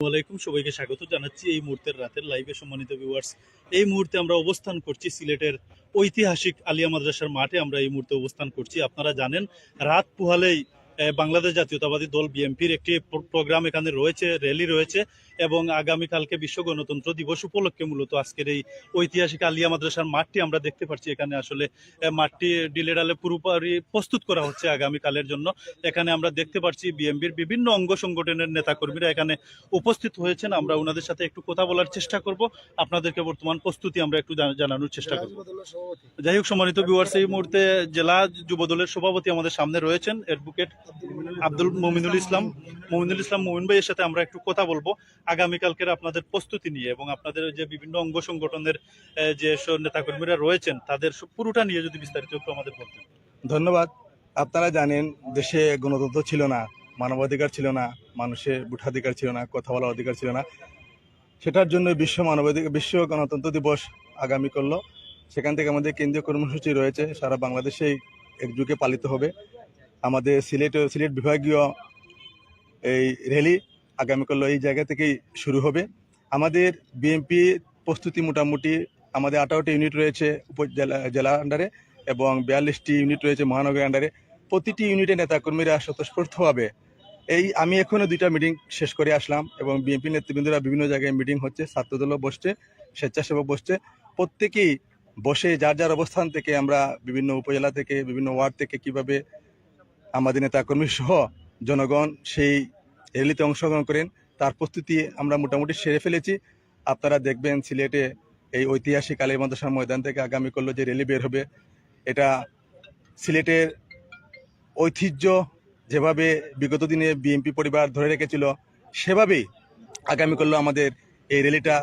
ওয়ালাইকুম সবাইকে স্বাগত জানাচ্ছি এই মুহূর্তের রাতের লাইভে সম্মানিত ভিউয়ার্স এই মুহূর্তে আমরা অবস্থান করছি সিলেটের ঐতিহাসিক আলিয়া মাদ্রাসার মাঠে, আমরা এই মুহূর্তে অবস্থান করছি। আপনারা জানেন, রাত পুহালেই বাংলাদেশ জাতীয়তাবাদী দল বিএনপির একটি প্রোগ্রাম এখানে রয়েছে র্যালি রয়েছে। এবং আগামীকালকে বিশ্ব গণতন্ত্র দিবস উপলক্ষে মূলত আজকের এই ঐতিহাসিক আলিয়া মাদ্রাসার মাঠটি আমরা দেখতে পাচ্ছি এখানে আসলে মাঠটি ডিলে ডালে পুরোপুরি প্রস্তুত করা হচ্ছে আগামীকালের জন্য। এখানে আমরা দেখতে পাচ্ছি বিএনপির বিভিন্ন অঙ্গ সংগঠনের নেতাকর্মীরা এখানে উপস্থিত হয়েছেন। আমরা ওনাদের সাথে একটু কথা বলার চেষ্টা করব। আপনাদেরকে বর্তমান প্রস্তুতি আমরা একটু জানানোর চেষ্টা করব। যাই হোক, সম্মানিত ভিউয়ার্স এই মুহূর্তে জেলা যুবদলের সভাপতি আমাদের সামনে রয়েছেন অ্যাডভোকেট আব্দুল মমিনুল ইসলাম। মমিনুল ইসলাম, মমিন ভাইয়ের সাথে আমরা একটু কথা বলব। আগামীকালকের আপনাদের প্রস্তুতি নিয়ে এবং আপনাদের যে বিভিন্ন অঙ্গ সংগঠনের যে নেতাকর্মীরা রয়েছেন, তাদের পুরোটা নিয়ে যদি বিস্তারিত একটু আমাদের বলতেন। ধন্যবাদ। আপনারা জানেন, দেশে গণতন্ত্র ছিল না, মানবাধিকার ছিল না, মানুষের ভোটাধিকার ছিল না, কথা বলার অধিকার ছিল না। সেটার জন্য বিশ্ব মানবাধিকার বিশ্ব গণতন্ত্র দিবস আগামী করল। সেখান থেকে আমাদের কেন্দ্রীয় কর্মসূচি রয়েছে, সারা বাংলাদেশে একযুগে পালিত হবে। আমাদের সিলেট সিলেট বিভাগীয় এই র্যালি আগামী করল এই জায়গা থেকেই শুরু হবে। আমাদের বিএনপি প্রস্তুতি মোটামুটি আমাদের আঠারোটি ইউনিট রয়েছে উপজেলা জেলার আন্ডারে এবং বিয়াল্লিশটি ইউনিট রয়েছে মহানগরের আন্ডারে প্রতিটি ইউনিটে নেতাকর্মীরা স্বতঃস্ফূর্তভাবে এই আমি এখনও দুইটা মিটিং শেষ করে আসলাম এবং বিএনপি নেতৃবৃন্দরা বিভিন্ন জায়গায় মিটিং হচ্ছে, ছাত্রদলও বসছে, স্বেচ্ছাসেবক বসছে। প্রত্যেকেই বসে যার যার অবস্থান থেকে আমরা বিভিন্ন উপজেলা থেকে, বিভিন্ন ওয়ার্ড থেকে কীভাবে আমাদের নেতাকর্মী সহ জনগণ সেই র্যালিতে অংশগ্রহণ করেন। তার প্রস্তুতি আমরা মোটামুটি সেরে ফেলেছি। আপনারা দেখবেন সিলেটে এই ঐতিহাসিক আলী মাদ্রাসার ময়দান থেকে আগামী করল যে র্যালি বের হবে, এটা সিলেটের ঐতিহ্য যেভাবে বিগত দিনে বিএনপি পরিবার ধরে রেখেছিল, সেভাবেই আগামী করল আমাদের এই র্যালিটা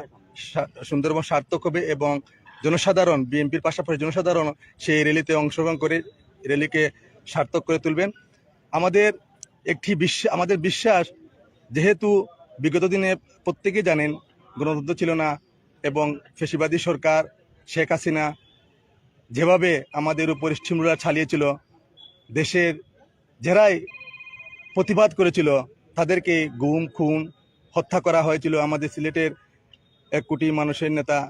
সুন্দরবন সার্থক হবে এবং জনসাধারণ, বিএনপির পাশাপাশি জনসাধারণ সেই র্যালিতে অংশগ্রহণ করে র্যালিকে সার্থক করে তুলবেন। আমাদের একটি বিশ্বাস আমাদের বিশ্বাস যেহেতু বিগত দিনে প্রত্যেকেই জানেন গণতন্ত্র ছিল না এবং ফেসিবাদী সরকার, শেখ হাসিনা যেভাবে আমাদের উপর স্টিমুলা ছালিয়েছিল দেশের যারাই প্রতিবাদ করেছিল, তাদেরকে গুম, খুন, হত্যা করা হয়েছিল। আমাদের সিলেটের এক কোটি মানুষের নেতা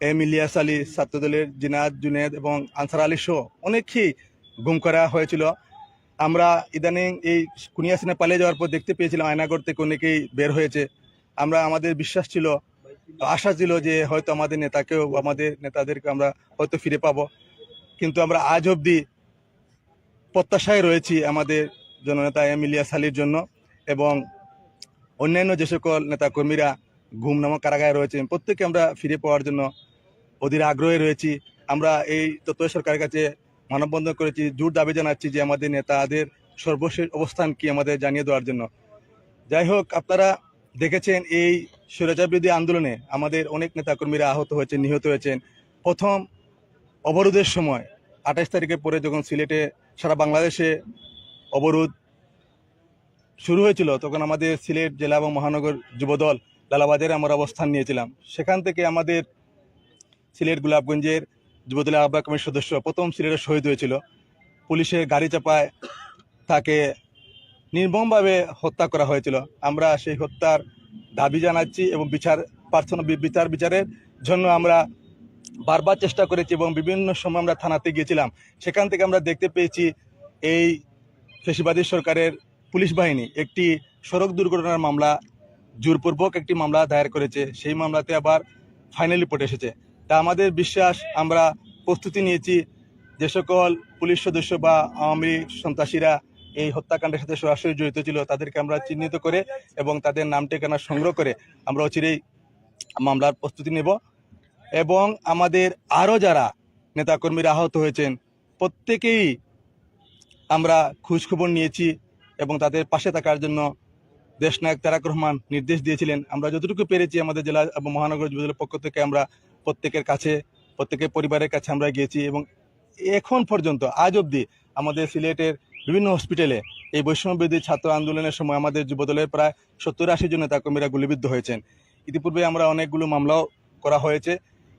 এম ইলিয়াস আলী ছাত্রদলের জিনাদ, জুনেদ এবং আনসার আলী সহ অনেকেই গুম করা হয়েছিল। আমরা ইদানিং এই কুনিয়া সিনে পালিয়ে যাওয়ার পর দেখতে পেয়েছিলাম আয়নাগর থেকে অনেকেই বের হয়েছে। আমরা, আমাদের বিশ্বাস ছিল, আশা ছিল যে হয়তো আমাদের নেতাকেও, আমাদের নেতাদেরকে আমরা হয়তো ফিরে পাবো। কিন্তু আমরা আজ অবধি প্রত্যাশায় রয়েছি আমাদের জননেতা এম ইলিয়াস আলীর জন্য এবং অন্যান্য যে সকল নেতাকর্মীরা ঘুম নামক কারাগারে রয়েছেন প্রত্যেকে আমরা ফিরে পাওয়ার জন্য অধীর আগ্রহে রয়েছি। আমরা এই তত্ত্ব সরকারের কাছে মানববন্ধন করেছি, জোর দাবি জানাচ্ছি যে আমাদের নেতাদের সর্বশেষ অবস্থান কি আমাদের জানিয়ে দেওয়ার জন্য। যাই হোক, আপনারা দেখেছেন এই স্বৈরাচার বিরোধী আন্দোলনে আমাদের অনেক নেতাকর্মীরা আহত হয়েছেন, নিহত হয়েছেন। প্রথম অবরোধের সময়, আঠাশ তারিখের পরে যখন সিলেটে সারা বাংলাদেশে অবরোধ শুরু হয়েছিল, তখন আমাদের সিলেট জেলা এবং মহানগর যুবদল লালাবাজারে আমরা অবস্থান নিয়েছিলাম। সেখান থেকে আমাদের সিলেট গোলাপগঞ্জের যুবদলের আহ্বায়ক কমিটির সদস্য, প্রথম সিলেটে শহীদ হয়েছিল। পুলিশের গাড়ি চাপায় তাকে নির্মমভাবে হত্যা করা হয়েছিল। আমরা সেই হত্যার দাবি জানাচ্ছি এবং বিচার, প্রার্থনা বিচার, বিচারের জন্য আমরা বারবার চেষ্টা করেছি এবং বিভিন্ন সময় আমরা থানাতে গিয়েছিলাম। সেখান থেকে আমরা দেখতে পেয়েছি এই ফেসিবাদী সরকারের পুলিশ বাহিনী একটি সড়ক দুর্ঘটনার মামলা, জোরপূর্বক একটি মামলা দায়ের করেছে। সেই মামলাতে আবার ফাইনাল রিপোর্ট এসেছে। তা আমাদের বিশ্বাস, আমরা প্রস্তুতি নিয়েছি যে সকল পুলিশ সদস্য বা আওয়ামী সন্ত্রাসীরা এই হত্যাকাণ্ডের সাথে সরাসরি জড়িত ছিল, তাদেরকে আমরা চিহ্নিত করে এবং তাদের নাম ঠিকানা সংগ্রহ করে আমরা অচিরেই মামলার প্রস্তুতি নেব। এবং আমাদের আরও যারা নেতাকর্মীরা আহত হয়েছেন, প্রত্যেকেই আমরা খোঁজখবর নিয়েছি এবং তাদের পাশে থাকার জন্য দেশনায়ক তারাক রহমান নির্দেশ দিয়েছিলেন। আমরা যতটুকু পেরেছি আমাদের জেলা এবং মহানগর যুবদলের পক্ষ থেকে আমরা প্রত্যেকের কাছে, প্রত্যেকের পরিবারের কাছে আমরা গিয়েছি এবং এখন পর্যন্ত, আজ অবধি আমাদের সিলেটের বিভিন্ন হসপিটালে এই বৈষম্যবিরোধী ছাত্র আন্দোলনের সময় আমাদের যুবদলের প্রায় সত্তর আশি জন নেতাকর্মীরা গুলিবিদ্ধ হয়েছেন। ইতিপূর্বে আমরা অনেকগুলো মামলাও করা হয়েছে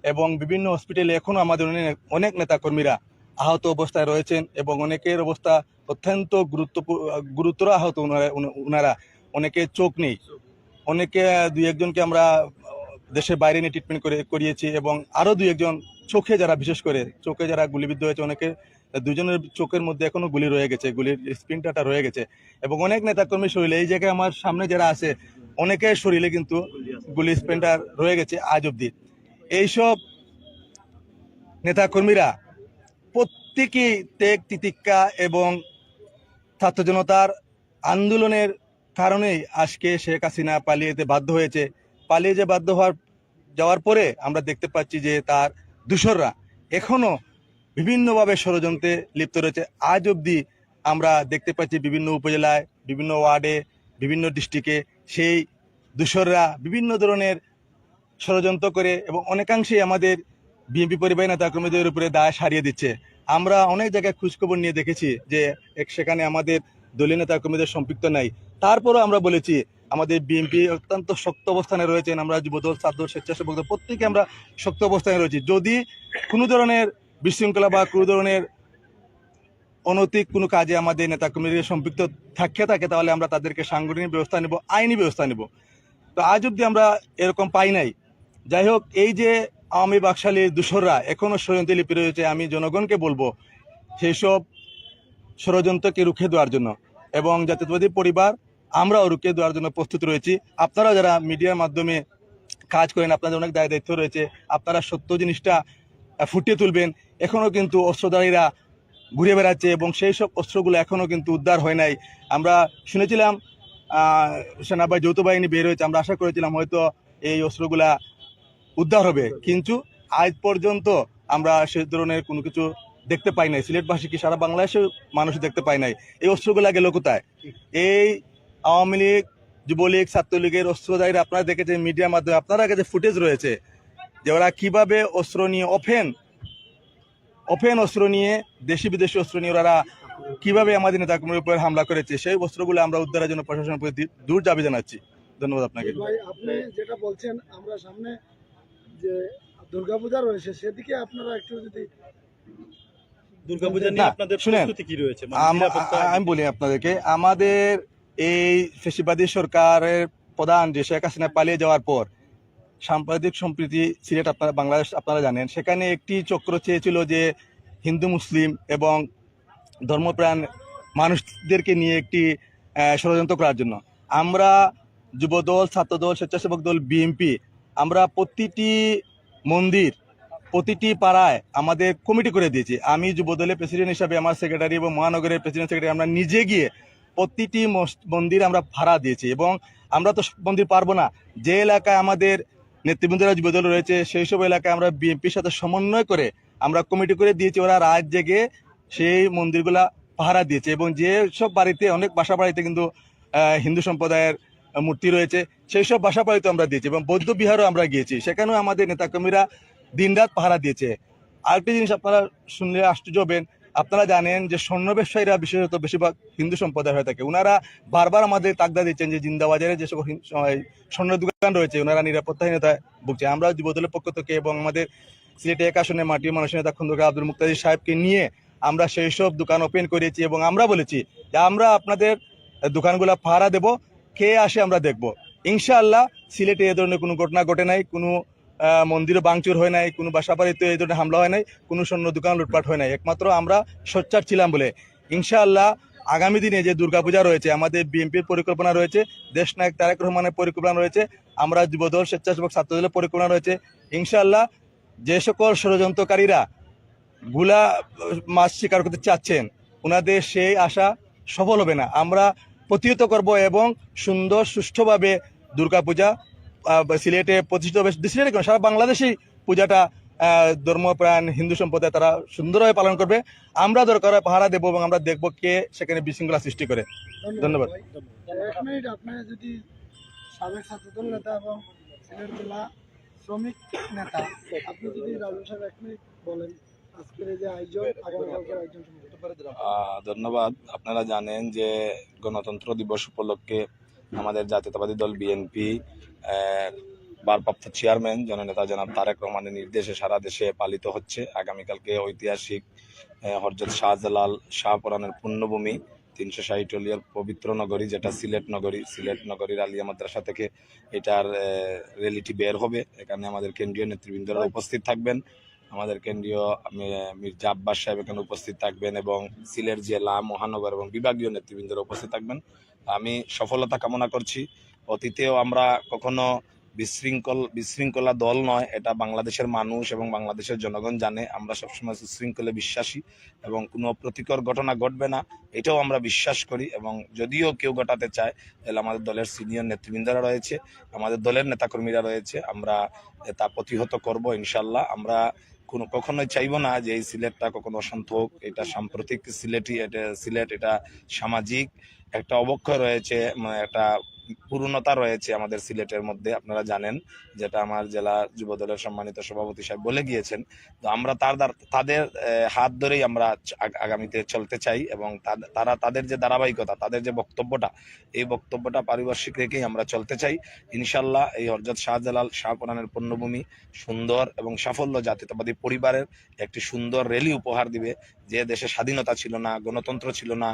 এবং বিভিন্ন হসপিটালে এখনও আমাদের অনেক অনেক নেতাকর্মীরা আহত অবস্থায় রয়েছেন এবং অনেকের অবস্থা অত্যন্ত গুরুত্বপূর্ণ গুরুতর আহত ওনারা ওনারা, অনেকের চোখ নেই। অনেকে, দুই একজনকে আমরা দেশের বাইরে নিয়ে ট্রিটমেন্ট করে, করিয়েছি এবং আরও দুই একজন চোখে যারা, বিশেষ করে চোখে যারা গুলিবিদ্ধ হয়েছে, অনেকে দুজনের চোখের মধ্যে এখনও গুলি রয়ে গেছে, গুলির স্পিনটা রয়ে গেছে এবং অনেক নেতাকর্মী শরীরে, এই জায়গায় আমার সামনে যারা আছে, অনেকের শরীরে কিন্তু গুলি স্পিনটা রয়ে গেছে আজ অব্দি এইসব নেতাকর্মীরা প্রত্যেকেই ত্যাগ, তিতিক্ষা এবং ছাত্র জনতার আন্দোলনের কারণেই আজকে শেখ হাসিনা পালিয়ে যেতে বাধ্য হয়েছে। পালিয়ে যে বাধ্য হওয়ার, যাওয়ার পরে আমরা দেখতে পাচ্ছি যে তার দূষররা এখনও বিভিন্নভাবে ষড়যন্ত্রে লিপ্ত রয়েছে। আজ অবধি আমরা দেখতে পাচ্ছি বিভিন্ন উপজেলায়, বিভিন্ন ওয়ার্ডে, বিভিন্ন ডিস্ট্রিক্টে সেই দূষররা বিভিন্ন ধরনের ষড়যন্ত্র করে এবং অনেকাংশেই আমাদের বিএনপি পরিবাহী নেতা কর্মীদের উপরে দায় সারিয়ে দিচ্ছে। আমরা অনেক জায়গায় খোঁজখবর নিয়ে দেখেছি যে সেখানে আমাদের দলীয় নেতা কর্মীদের সম্পৃক্ত নাই। তারপরও আমরা বলেছি আমাদের বিএনপি অত্যন্ত শক্ত অবস্থানে রয়েছেন। আমরা যুবদল ছাত্র স্বেচ্ছাসেবক দল প্রত্যেকে আমরা শক্ত অবস্থানে রয়েছি। যদি কোনো ধরনের বিশৃঙ্খলা বা কোনো ধরনের অনৈতিক কোনো কাজে আমাদের নেতা কর্মীদের সম্পৃক্ত থাকে থাকে, তাহলে আমরা তাদেরকে সাংগঠনিক ব্যবস্থা নেব, আইনি ব্যবস্থা নেব। তো আজ অব্দি আমরা এরকম পাই নাই। যাই হোক, এই যে আওয়ামী বাকশালীর দূষররা এখনও ষড়যন্ত্রে লিপি রয়েছে, আমি জনগণকে বলব সেই সব ষড়যন্ত্রকে রুখে দেওয়ার জন্য এবং জাতীয়তাবাদী পরিবার আমরাও রুখে দেওয়ার জন্য প্রস্তুত রয়েছি। আপনারা যারা মিডিয়ার মাধ্যমে কাজ করেন, আপনাদের অনেক দায় দায়িত্ব রয়েছে। আপনারা সত্য জিনিসটা ফুটিয়ে তুলবেন। এখনও কিন্তু অস্ত্রধারীরা ঘুরে বেড়াচ্ছে এবং সেই সব অস্ত্রগুলো এখনও কিন্তু উদ্ধার হয় নাই। আমরা শুনেছিলাম সেনাবাহিনী যৌথ বাহিনী বের হয়েছে। আমরা আশা করেছিলাম হয়তো এই অস্ত্রগুলা উদ্ধার হবে। কিন্তু আজ পর্যন্ত আমরা সে ধরনের কোনো কিছু দেখতে পাই নাই। সিলেটবাসী কি সারা বাংলাদেশের মানুষ দেখতে পাই নাই? এই অস্ত্রগুলা গেল কোথায়? এই আওয়ামী লীগ যুবলীগ ছাত্রলীগের অস্ত্রধারীরা আপনারা দেখেছেন মিডিয়ার মাধ্যমে আপনারা কাছে ফুটেজ রয়েছে যে ওরা কীভাবে অস্ত্র নিয়ে অফেন ওপেন অস্ত্র নিয়ে দেশি বিদেশি অস্ত্র নিয়ে ওরা কীভাবে আমাদের নেতাকর্মীর উপর হামলা করেছে সেই অস্ত্রগুলো আমরা উদ্ধারের জন্য প্রশাসনের প্রতি দূর দাবি জানাচ্ছি। ধন্যবাদ আপনাকে। ভাই আপনি যেটা বলছেন আমরা সামনে যে দুর্গাপূজা রয়েছে সেদিকে আপনারা একটু যদি দুর্গাপূজা নিয়ে না, আপনাদের প্রস্তুতি কি রয়েছে? মানে আমি বলি আপনাদেরকে আমাদের এই ফেসিবাদী সরকারের প্রধান যে শেখ হাসিনা পালিয়ে যাওয়ার পর সাম্প্রদায়িক সম্প্রীতি সিলেট আপনারা, বাংলাদেশ আপনারা জানেন, সেখানে একটি চক্র চেয়েছিল যে হিন্দু, মুসলিম এবং ধর্মপ্রাণ মানুষদেরকে নিয়ে একটি ষড়যন্ত্র করার জন্য। আমরা যুবদল, ছাত্রদল, স্বেচ্ছাসেবক দল, বিএনপি, আমরা প্রতিটি মন্দির, প্রতিটি পাড়ায় আমাদের কমিটি করে দিয়েছি। আমি যুবদলের প্রেসিডেন্ট হিসাবে, আমার সেক্রেটারি এবং মহানগরের প্রেসিডেন্ট সেক্রেটারি, আমরা নিজে গিয়ে প্রতিটি মন্দির আমরা ভাড়া দিয়েছি এবং আমরা তো মন্দির পারব না। যে এলাকায় আমাদের নেতৃবৃন্দরা যুবদল রয়েছে, সেই সব এলাকায় আমরা বিএনপির সাথে সমন্বয় করে আমরা কমিটি করে দিয়েছি। ওরা রাত জেগে সেই মন্দিরগুলা পাহারা দিয়েছে এবং যে সব বাড়িতে, অনেক বাসা বাড়িতে কিন্তু হিন্দু সম্প্রদায়ের মূর্তি রয়েছে, সেই সব বাসা বাড়িতে আমরা দিয়েছি এবং বৌদ্ধ বিহারও আমরা গিয়েছি। সেখানেও আমাদের নেতাকর্মীরা দিনরাত পাহারা দিয়েছে। আরেকটি জিনিস আপনারা শুনলে আশ্চর্য হবেন আপনারা জানেন যে স্বর্ণ ব্যবসায়ীরা বিশেষত বেশিরভাগ হিন্দু সম্প্রদায় হয়ে থাকে। ওনারা বারবার আমাদের তাগদা দিচ্ছেন যে জিন্দাবাজারে যে সকল স্বর্ণের দোকান রয়েছে ওনারা নিরাপত্তাহীনতায় ভুগছে। আমরা যুবদলের পক্ষ থেকে এবং আমাদের সিলেটে এক আসনে মাটির মানুষের নেতা খন্দকার আব্দুল মুক্তাদির সাহেবকে নিয়ে আমরা সেই সব দোকান ওপেন করেছি এবং আমরা বলেছি যে আমরা আপনাদের দোকানগুলো পাহারা দেব, কে আসে আমরা দেখব। ইনশাআল্লাহ সিলেটে এ ধরনের কোনো ঘটনা ঘটে নাই, কোনো আহ, মন্দিরে ভাঙচুর হয় নাই কোনো বাসা বাড়িতে এই ধরনের হামলা হয় নাই কোনো সৈন্য দোকান লুটপাট হয় নাই। একমাত্র আমরা সোচ্চার ছিলাম বলে। ইনশাআল্লাহ আগামী দিনে যে দুর্গাপূজা রয়েছে আমাদের বিএনপির পরিকল্পনা রয়েছে দেশ নায়ক তারেক রহমানের পরিকল্পনা রয়েছে আমরা যুবদল স্বেচ্ছাসেবক ছাত্রদলের পরিকল্পনা রয়েছে। ইনশাআল্লাহ যে সকল ষড়যন্ত্রকারীরা গুলা মাছ শিকার করতে চাচ্ছেন ওনাদের সেই আশা সফল হবে না। আমরা প্রতিহত করব এবং সুন্দর সুষ্ঠুভাবে দুর্গাপূজা সিলেটে প্রতিষ্ঠিত হবে সিলেটে কেন সারা বাংলাদেশেই পূজাটা ধর্মপ্রাণ হিন্দু সম্প্রদায় তারা সুন্দরভাবে পালন করবে আমরা দরকার হয় পাহারা দেবো এবং আমরা দেখব কে সেখানে বিশৃঙ্খলা সৃষ্টি করে ধন্যবাদ। ভাই। এক মিনিট আপনি যদি সাবেক ছাত্রদল নেতা এবং সিলেট জেলা শ্রমিক নেতা আপনি যদি রাজু সাহেব এক মিনিট বলেন আজকের এই যে আয়োজন আগামীকালকের আয়োজন সম্পর্কে। আহ, ধন্যবাদ আপনারা জানেন যে গণতন্ত্র দিবস উপলক্ষে আমাদের জাতীয়তাবাদী দল বিএনপি ভারপ্রাপ্ত চেয়ারম্যান জননেতা জনাব তারেক রহমানের নির্দেশে সারা দেশে পালিত হচ্ছে। আগামীকালকে ঐতিহাসিক হরজত শাহজালাল শাহপুরানের পুণ্যভূমি, তিনশো ষাট অলিয়ার পবিত্র নগরী, যেটা সিলেট নগরী। সিলেট নগরীর আলিয়া মাদ্রাসা থেকে এটার রেলিটি বের হবে। এখানে আমাদের কেন্দ্রীয় নেতৃবৃন্দরা উপস্থিত থাকবেন। আমাদের কেন্দ্রীয় মির্জা আব্বাস সাহেব এখানে উপস্থিত থাকবেন এবং সিলেট জেলা, মহানগর এবং বিভাগীয় নেতৃবৃন্দরা উপস্থিত থাকবেন। আমি সফলতা কামনা করছি। অতীতেও আমরা কখনো বিশৃঙ্খল, বিশৃঙ্খলা দল নয়, এটা বাংলাদেশের মানুষ এবং বাংলাদেশের জনগণ জানে। আমরা সবসময় সুশৃঙ্খলে বিশ্বাসী এবং কোনো প্রতিকর ঘটনা ঘটবে না, এটাও আমরা বিশ্বাস করি এবং যদিও কেউ ঘটাতে চায়, তাহলে আমাদের দলের সিনিয়র নেতৃবৃন্দরা রয়েছে, আমাদের দলের নেতাকর্মীরা রয়েছে, আমরা তা প্রতিহত করব ইনশাল্লাহ আমরা কোনো, কখনোই চাইব না যে এই সিলেটটা কখনো অশান্ত হোক, এটা সাম্প্রতিক সিলেটি, এটা সিলেট, এটা সামাজিক একটা অবক্ষয় রয়েছে মানে একটা পূর্ণতা রয়েছে আমাদের সিলেটের মধ্যে, আপনারা জানেন, যেটা আমার জেলা যুব দলের সম্মানিত সভাপতি সাহেব বলে গিয়েছেন। তো আমরা তার তাদের হাত ধরেই আমরা আগামীতে চলতে চাই এবং তারা তাদের যে ধারাবাহিকতা, তাদের যে বক্তব্যটা, এই বক্তব্যটা পারিপার্শ্বিক রেখেই আমরা চলতে চাই। ইনশাল্লাহ এই হরজত শাহজালাল শাহপুরানের পণ্যভূমি সুন্দর এবং সাফল্য জাতীয়তাবাদী পরিবারের একটি সুন্দর র্যালি উপহার দিবে। যে দেশে স্বাধীনতা ছিল না, গণতন্ত্র ছিল না,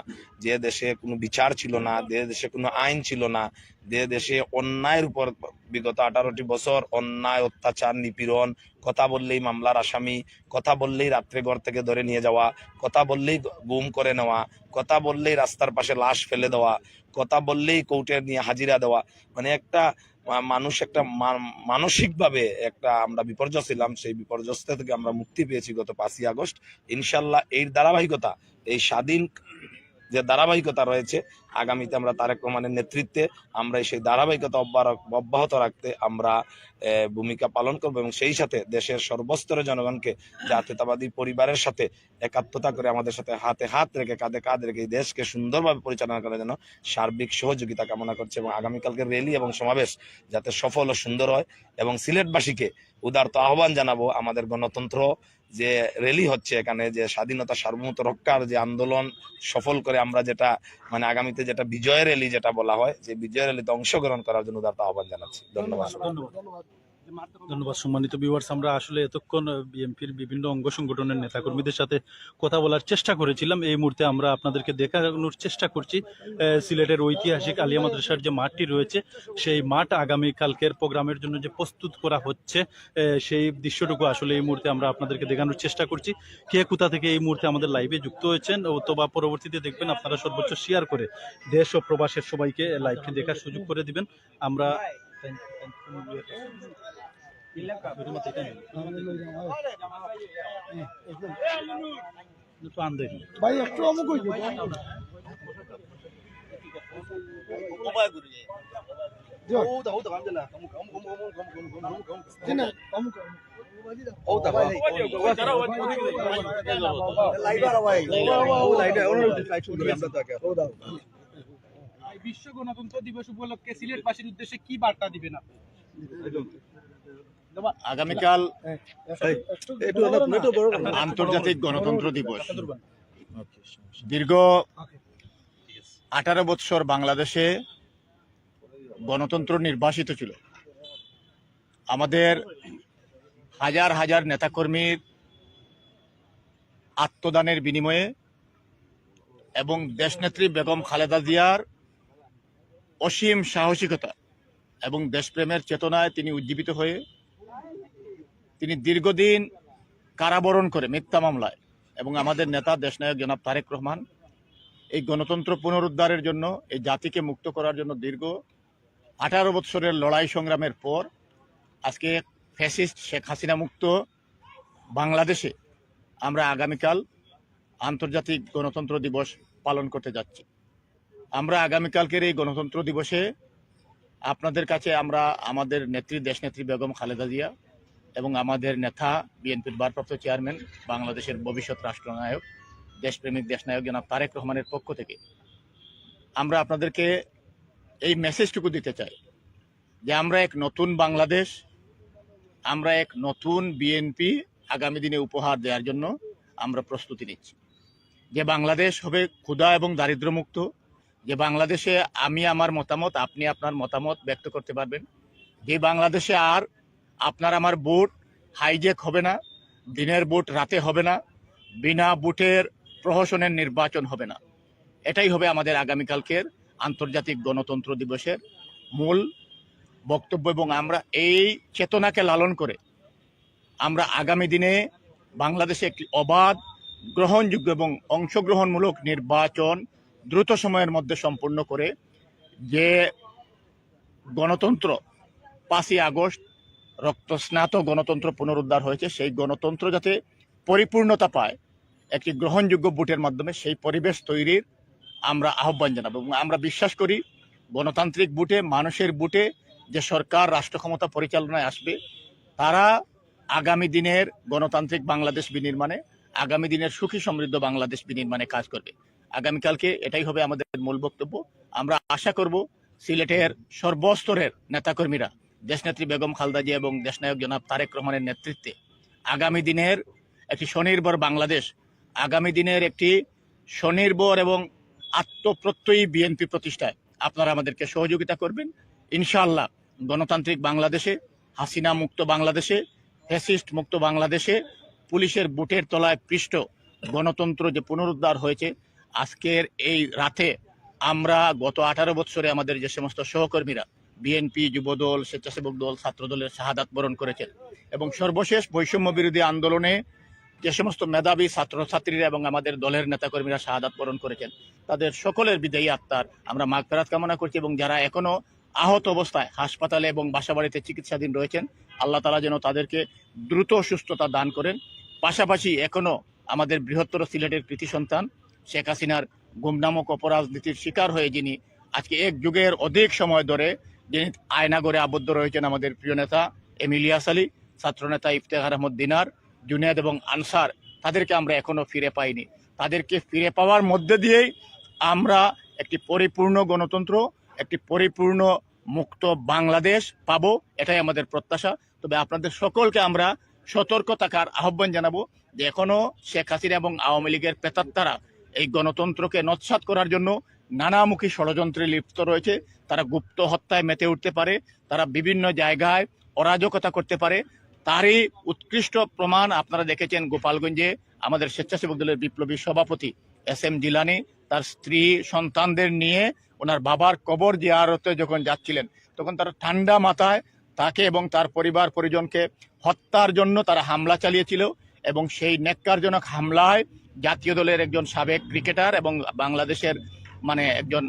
যে দেশে কোনো বিচার ছিল না, যে দেশে কোনো আইন ছিল না যে দেশে অন্যায়ের উপর বিগত আঠারোটি বছর অন্যায়, অত্যাচার, নিপীড়ন, কথা বললেই মামলার আসামি, কথা বললেই রাত্রে ঘর থেকে ধরে নিয়ে যাওয়া, কথা বললেই গুম করে নেওয়া, কথা বললেই রাস্তার পাশে লাশ ফেলে দেওয়া, কথা বললেই কোর্টে নিয়ে হাজিরা দেওয়া। মানে একটা মানুষ একটা মানসিকভাবে একটা আমরা বিপর্যয় ছিলাম, সেই বিপর্যস্ত থেকে আমরা মুক্তি পেয়েছি গত পাঁচই আগস্ট। ইনশাল্লাহ এই ধারাবাহিকতা, এই স্বাধীন যে ধারাবাহিকতা রয়েছে, আগামীতে আমরা তারেক রহমানের নেতৃত্বে আমরা সেই ধারাবাহিকতা অব্যাহত রাখতে আমরা ভূমিকা পালন করব এবং সেই সাথে দেশের সর্বস্তরের জনগণকে জাতীয়তাবাদী পরিবারের সাথে একাত্মতা করে আমাদের সাথে হাতে হাত রেখে, কাঁধে কাঁধ রেখে এই দেশকে সুন্দরভাবে পরিচালনা করার জন্য সার্বিক সহযোগিতা কামনা করছে এবং আগামীকালকে র্যালি এবং সমাবেশ যাতে সফল ও সুন্দর হয় এবং সিলেটবাসীকে উদারত আহ্বান জানাব আমাদের গণতন্ত্র যে র্যালি হচ্ছে এখানে, যে স্বাধীনতা সার্বভৌমত্ব রক্ষার যে আন্দোলন সফল করে আমরা যেটা মানে আগামীতে যেটা বিজয় র্যালি যেটা বলা হয়, যে বিজয় র্যালিতে অংশগ্রহণ করার জন্য উদারত আহ্বান জানাচ্ছি। ধন্যবাদ। ধন্যবাদ সম্মানিত ভিউয়ার্স আমরা আসলে এতক্ষণ বিএনপির বিভিন্ন অঙ্গ সংগঠনের নেতাকর্মীদের সাথে কথা বলার চেষ্টা করেছিলাম। এই মুহূর্তে আমরা আপনাদেরকে দেখানোর চেষ্টা করছি সিলেটের ঐতিহাসিক আলিয়া মাদ্রাসার যে মাঠটি রয়েছে, সেই মাঠ আগামী কালকের প্রোগ্রামের জন্য যে প্রস্তুত করা হচ্ছে সেই দৃশ্যটুকু আসলে এই মুহূর্তে আমরা আপনাদেরকে দেখানোর চেষ্টা করছি। কে কোথা থেকে এই মুহূর্তে আমাদের লাইভে যুক্ত হয়েছেন, অথবা পরবর্তীতে দেখবেন আপনারা সর্বোচ্চ শেয়ার করে দেশ ও প্রবাসের সবাইকে লাইভটি দেখার সুযোগ করে দিবেন। আমরা একটু আন দেখি ভাই বিশ্ব গণতন্ত্র দিবস উপলক্ষে সিলেটবাসীর উদ্দেশ্যে কি বার্তা দিবেন আপনি? আগামীকাল আন্তর্জাতিক গণতন্ত্র দিবস। দীর্ঘ আঠারো বৎসর বাংলাদেশে গণতন্ত্র নির্বাসিত ছিল। আমাদের হাজার হাজার নেতাকর্মীর আত্মদানের বিনিময়ে এবং দেশনেত্রী বেগম খালেদা জিয়ার অসীম সাহসিকতা এবং দেশপ্রেমের চেতনায় তিনি উজ্জীবিত হয়ে তিনি দীর্ঘদিন কারাবরণ করে মিথ্যা মামলায় এবং আমাদের নেতা দেশনায়ক জনাব তারেক রহমান এই গণতন্ত্র পুনরুদ্ধারের জন্য, এই জাতিকে মুক্ত করার জন্য দীর্ঘ আঠারো বৎসরের লড়াই সংগ্রামের পর আজকে ফ্যাসিস্ট শেখ হাসিনা মুক্ত বাংলাদেশে আমরা আগামীকাল আন্তর্জাতিক গণতন্ত্র দিবস পালন করতে যাচ্ছি। আমরা আগামীকালকের এই গণতন্ত্র দিবসে আপনাদের কাছে আমরা আমাদের নেত্রী, দেশনেত্রী বেগম খালেদা জিয়া এবং আমাদের নেতা, বিএনপির ভারপ্রাপ্ত চেয়ারম্যান, বাংলাদেশের ভবিষ্যৎ রাষ্ট্রনায়ক, দেশপ্রেমিক দেশনায়ক জনাব তারেক রহমানের পক্ষ থেকে। আমরা আপনাদেরকে এই মেসেজটুকু দিতে চাই যে আমরা এক নতুন বাংলাদেশ, আমরা এক নতুন বিএনপি আগামী দিনে উপহার দেওয়ার জন্য আমরা প্রস্তুতি নিচ্ছি। যে বাংলাদেশ হবে ক্ষুধা এবং দারিদ্র্যমুক্ত, যে বাংলাদেশে আমি আমার মতামত, আপনি আপনার মতামত ব্যক্ত করতে পারবেন। যে বাংলাদেশে আর আপনার আমার বুট হাইজেক হবে না, দিনের বুট রাতে হবে না, বিনা বুটের প্রহসনের নির্বাচন হবে না। এটাই হবে আমাদের আগামীকালকের আন্তর্জাতিক গণতন্ত্র দিবসের মূল বক্তব্য এবং আমরা এই চেতনাকে লালন করে আমরা আগামী দিনে বাংলাদেশে একটি অবাধ, গ্রহণযোগ্য এবং অংশগ্রহণমূলক নির্বাচন দ্রুত সময়ের মধ্যে সম্পূর্ণ করে যে গণতন্ত্র পাঁচই আগস্ট রক্তস্নাত গণতন্ত্র পুনরুদ্ধার হয়েছে, সেই গণতন্ত্র যাতে পরিপূর্ণতা পায়, একটি গ্রহণযোগ্য বুটের মাধ্যমে সেই পরিবেশ তৈরির আমরা আহ্বান জানাব। এবং আমরা বিশ্বাস করি, গণতান্ত্রিক বুটে মানুষের বুটে যে সরকার, রাষ্ট্র ক্ষমতা পরিচালনায় আসবে, তারা আগামী দিনের গণতান্ত্রিক বাংলাদেশ বিনির্মাণে, আগামী দিনের সুখী সমৃদ্ধ বাংলাদেশ বিনির্মাণে কাজ করবে। আগামীকালকে এটাই হবে আমাদের মূল বক্তব্য। আমরা আশা করব, সিলেটের সর্বস্তরের নেতাকর্মীরা দেশনেত্রী বেগম খালদা জিয়া এবং দেশনায়ক জনাব তারেক রহমানের নেতৃত্বে আগামী দিনের একটি স্বনির্ভর বাংলাদেশ, আগামী দিনের একটি স্বনির্ভর এবং আত্মপ্রত্যয়ী বিএনপি প্রতিষ্ঠায় আপনারা আমাদেরকে সহযোগিতা করবেন। ইনশাআল্লাহ গণতান্ত্রিক বাংলাদেশে, হাসিনা মুক্ত বাংলাদেশে, ফ্যাসিস্ট মুক্ত বাংলাদেশে পুলিশের বুটের তলায় পৃষ্ঠ গণতন্ত্র যে পুনরুদ্ধার হয়েছে, আজকের এই রাতে আমরা গত আঠারো বছরে আমাদের যে সমস্ত সহকর্মীরা বিএনপি, যুবদল, স্বেচ্ছাসেবক দল, ছাত্রদলের শাহাদাত বরণ করেছেন। এবং সর্বশেষ বৈষম্য বিরোধী আন্দোলনে যে সমস্ত মেধাবী ছাত্রছাত্রীরা এবং আমাদের দলের নেতাকর্মীরা শাহাদাত বরণ করেছেন, তাদের সকলের বিদায়ী আত্মার আমরা মাগফেরাত কামনা করছি এবং যারা এখনও আহত অবস্থায় হাসপাতালে এবং বাসাবাড়িতে চিকিৎসাধীন রয়েছেন, আল্লাহ তালা যেন তাদেরকে দ্রুত সুস্থতা দান করেন। পাশাপাশি এখনও আমাদের বৃহত্তর সিলেটের কৃতি সন্তান শেখ হাসিনার গুমনামক অপরাজনীতির শিকার হয়ে যিনি আজকে এক যুগের অধিক সময় ধরে যিনি আয়নাগরে আবদ্ধ রয়েছেন আমাদের প্রিয় নেতা এমিলিয়াস আলী, ছাত্রনেতা ইফতেখার আহমদ দিনার, জুনেদ এবং আনসার। তাদেরকে আমরা এখনও ফিরে পাইনি। তাদেরকে ফিরে পাওয়ার মধ্যে দিয়েই আমরা একটি পরিপূর্ণ গণতন্ত্র, একটি পরিপূর্ণ মুক্ত বাংলাদেশ পাবো, এটাই আমাদের প্রত্যাশা। তবে আপনাদের সকলকে আমরা সতর্ক থাকার আহ্বান জানাব যে এখনও শেখ হাসিনা এবং আওয়ামী লীগের পেতাত্তারা এই গণতন্ত্রকে নৎসাৎ করার জন্য নানামুখী ষড়যন্ত্রে লিপ্ত রয়েছে। তারা গুপ্ত হত্যায় মেতে উঠতে পারে, তারা বিভিন্ন জায়গায় অরাজকতা করতে পারে। তারই উৎকৃষ্ট প্রমাণ আপনারা দেখেছেন গোপালগঞ্জে আমাদের স্বেচ্ছাসেবক দলের বিপ্লবী সভাপতি এস এম জিলানি। তার স্ত্রী, সন্তানদের নিয়ে ওনার বাবার কবর জিয়ারতে যখন যাচ্ছিলেন, তখন তারা ঠান্ডা মাথায় তাকে এবং তার পরিবার, পরিজনকে হত্যার জন্য তারা হামলা চালিয়েছিল এবং সেই নেককারজনক হামলায় জাতীয় দলের একজন সাবেক ক্রিকেটার এবং বাংলাদেশের মানে একজন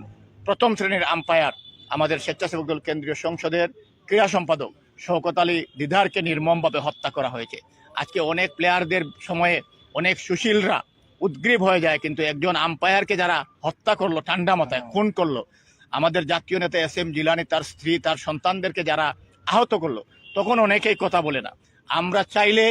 প্রথম শ্রেণির আম্পায়ার আমাদের স্বেচ্ছাসেবক দল কেন্দ্রীয় সংসদের ক্রীড়া সম্পাদক শওকত আলী দিদারকে নির্মমভাবে হত্যা করা হয়েছে। আজকে অনেক প্লেয়ারদের সময়ে অনেক সুশীলরা উদ্গ্রীব হয়ে যায়, কিন্তু একজন আম্পায়ারকে যারা হত্যা করল, ঠান্ডা মাথায় খুন করল, আমাদের জাতীয় নেতা এস এম জিলানি তার স্ত্রী, তার সন্তানদেরকে যারা আহত করল, তখন অনেকেই কথা বলে না। আমরা চাইলে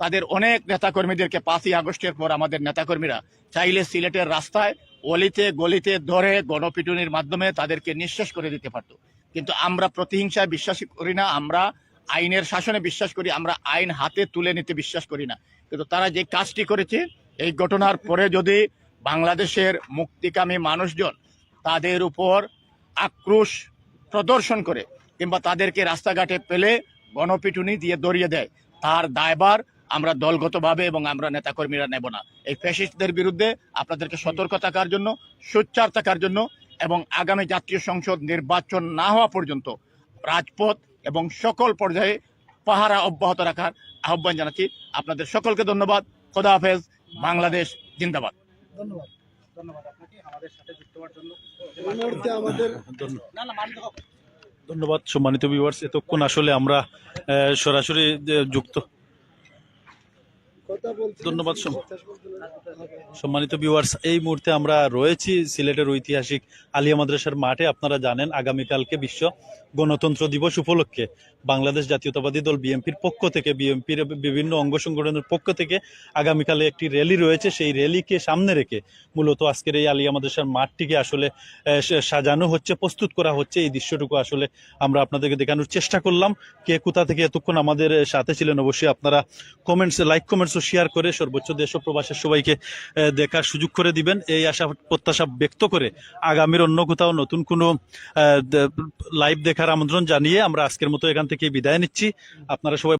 তাদের অনেক নেতাকর্মীদেরকে পাঁচই আগস্টের পর আমাদের নেতাকর্মীরা চাইলে সিলেটের রাস্তায় অলিতে, গলিতে ধরে গণপিটুনির মাধ্যমে তাদেরকে নিঃশ্বাস করে দিতে পারতো। কিন্তু আমরা প্রতিহিংসায় বিশ্বাস করি না, আমরা আইনের শাসনে বিশ্বাস করি, আমরা আইন হাতে তুলে নিতে বিশ্বাস করি না। কিন্তু তারা যে কাজটি করেছে, এই ঘটনার পরে যদি বাংলাদেশের মুক্তিকামী মানুষজন তাদের উপর আক্রোশ প্রদর্শন করে, কিংবা তাদেরকে রাস্তাঘাটে পেলে গণপিটুনি দিয়ে দড়িয়ে দেয়, তার দায়বার আমরা দলগতভাবে এবং আমরা নেতাকর্মীরা নেব না। এই ফ্যাসিস্টদের বিরুদ্ধে আপনাদেরকে সতর্ক থাকার জন্য সোচ্চার থাকার জন্য এবং আগামী জাতীয় সংসদ নির্বাচন না হওয়া পর্যন্ত রাজপথ এবং সকল পর্যায়ে পাহারা অব্যাহত রাখার আহ্বান জানাচ্ছি। আপনাদের সকলকে ধন্যবাদ। খোদা হাফেজ। বাংলাদেশ জিন্দাবাদ। ধন্যবাদ। ধন্যবাদ আপনাকে আমাদের সাথে যুক্ত হওয়ার জন্য। আমাদের না না ধন্যবাদ সম্মানিত ভিউয়ার্স এতক্ষণ আসলে আমরা সরাসরি যুক্ত ধন্যবাদ, সোম। সম্মানিত ভিউয়ার্স এই মুহূর্তে আমরা রয়েছি সিলেটের ঐতিহাসিক আলিয়া মাদ্রাসার মাঠে। আপনারা জানেন আগামীকালকে বিশ্ব গণতন্ত্র দিবস উপলক্ষে বাংলাদেশ জাতীয়তাবাদী দল বিএনপির পক্ষ থেকে বিএনপির বিভিন্ন অঙ্গ সংগঠনের পক্ষ থেকে আগামীকালে একটি র্যালি রয়েছে। সেই র্যালিকে সামনে রেখে মূলত আজকের এই আলিয়া মাদ্রাসার মাঠটিকে আসলে সাজানো হচ্ছে প্রস্তুত করা হচ্ছে। এই দৃশ্যটুকু আসলে আমরা আপনাদেরকে দেখানোর চেষ্টা করলাম। কে কোথা থেকে এতক্ষণ আমাদের সাথে ছিলেন অবশ্যই আপনারা কমেন্টস লাইক কমেন্টস ও শেয়ার করে সর্বোচ্চ দেশ ও প্রবাসের সবাইকে দেখার সুযোগ করে দিবেন। এই আশা, প্রত্যাশা ব্যক্ত করে আগামীর অন্য কোথাও নতুন কোনো লাইভ দেখার আমন্ত্রণ জানিয়ে আমরা আজকের মতো এখান থেকে বিদায় নিচ্ছি। আপনারা সবাই